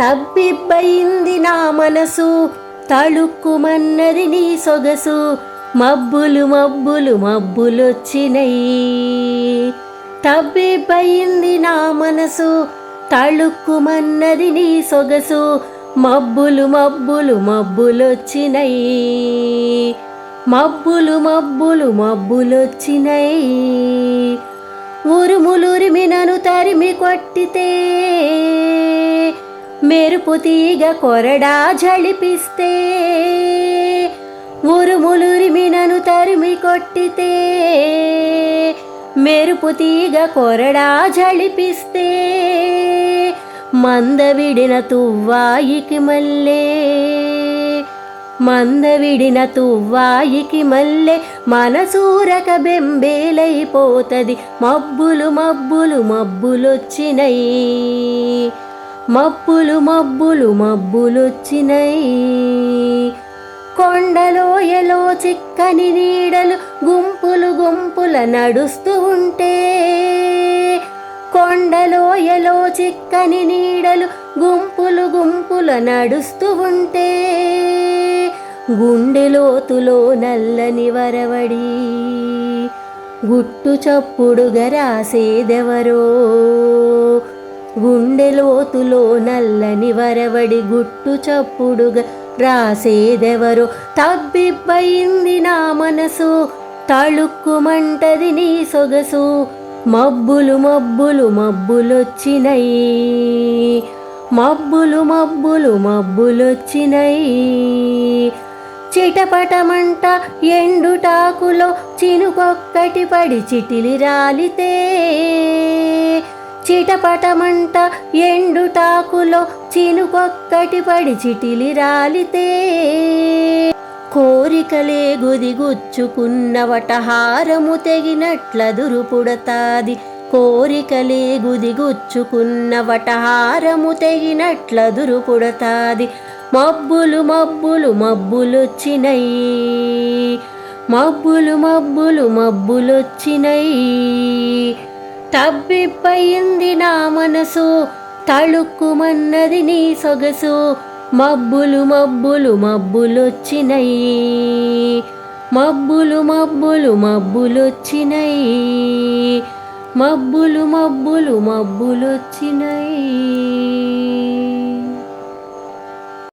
తబ్బిబ్బయింది నా మనసు తళుక్కుమన్నది నీ సొగసు. మబ్బులు మబ్బులు మబ్బులొచ్చినయి తబ్బిబ్బయింది నా మనసు తళుక్కుమన్నది నీ సొగసు. మబ్బులు మబ్బులు మబ్బులొచ్చినయి మబ్బులు మబ్బులు మబ్బులొచ్చినయి ఉరుములురిమినను తరిమి కొట్టితే మెరుపు తీగ కొరడా జళిపిస్తే ఉరుములురిమినను తరిమి కొట్టితే మెరుపు తీగ కొరడా జళిపిస్తే మందవిడిన తువ్వాయికి మల్లే మందవిడిన తువ్వాయికి మల్లె మనసూరక బెంబేలైపోతది మబ్బులు మబ్బులు మబ్బులొచ్చినయి మబ్బులు మబ్బులు మబ్బులొచ్చినై. కొండలోయలో చిక్కని నీడలు గుంపులు గుంపుల నడుస్తూ ఉంటే. కొండలోయలో చిక్కని నీడలు గుంపులు గుంపుల నడుస్తూ ఉంటే. గుండెలోతులో నల్లని వరవడి గుట్టు చప్పుడుగా రాసేదెవరో గుండెలోతులో నల్లని వరవడి గుట్టు చప్పుడుగా రాసేదెవరో తబ్బిబ్బయింది నా మనసు. తళుక్కుమంటది నీ సొగసు. మబ్బులు మబ్బులు మబ్బులొచ్చినయి మబ్బులు మబ్బులు మబ్బులొచ్చినయి చిటపటమంట ఎండుటాకులో చినుకొక్కటి పడి చిటిలి రాలితే చిటపటమంట ఎండుటాకులో చినుకొక్కటి పడి చిటిలి రాలితే. కోరికలే గుదిగుచ్చుకున్నవట హారము తెగినట్ల దురుపుడతాది. కోరికలే గుదిగుచ్చుకున్నవట హారము తెగినట్ల దురుపుడతాది. మబ్బులు మబ్బులు మబ్బులొచ్చినయి మబ్బులు మబ్బులు మబ్బులొచ్చినయి తబ్బిబ్బయింది నా మనసు తళుక్కుమన్నది నీ సొగసు. మబ్బులు మబ్బులు మబ్బులొచ్చినయి. మబ్బులు మబ్బులు మబ్బులొచ్చినయి. మబ్బులు మబ్బులు మబ్బులొచ్చినయి.